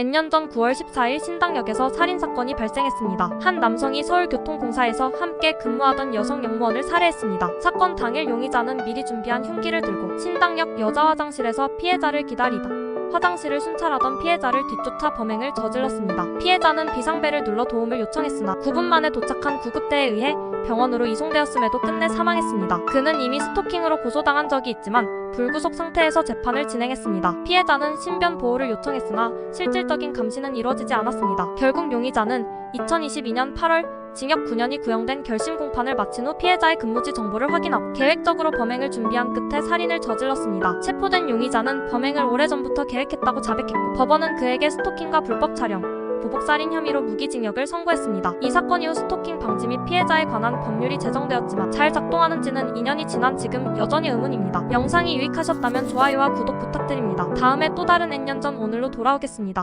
N년 전 9월 14일 신당역에서 살인사건이 발생했습니다. 한 남성이 서울교통공사에서 함께 근무하던 여성 영무원을 살해했습니다. 사건 당일 용의자는 미리 준비한 흉기를 들고 신당역 여자 화장실에서 피해자를 기다리다 화장실을 순찰하던 피해자를 뒤쫓아 범행을 저질렀습니다. 피해자는 비상벨을 눌러 도움을 요청했으나 9분 만에 도착한 구급대에 의해 병원으로 이송되었음에도 끝내 사망했습니다. 그는 이미 스토킹으로 고소당한 적이 있지만 불구속 상태에서 재판을 진행했습니다. 피해자는 신변 보호를 요청했으나 실질적인 감시는 이루어지지 않았습니다. 결국 용의자는 2022년 8월 징역 9년이 구형된 결심 공판을 마친 후 피해자의 근무지 정보를 확인하고 계획적으로 범행을 준비한 끝에 살인을 저질렀습니다. 체포된 용의자는 범행을 오래전부터 계획했다고 자백했고 법원은 그에게 스토킹과 불법 촬영, 보복살인 혐의로 무기징역을 선고했습니다. 이 사건 이후 스토킹 방지 및 피해자에 관한 법률이 제정되었지만 잘 작동하는지는 2년이 지난 지금 여전히 의문입니다. 영상이 유익하셨다면 좋아요와 구독 부탁드립니다. 다음에 또 다른 N년 전 오늘로 돌아오겠습니다.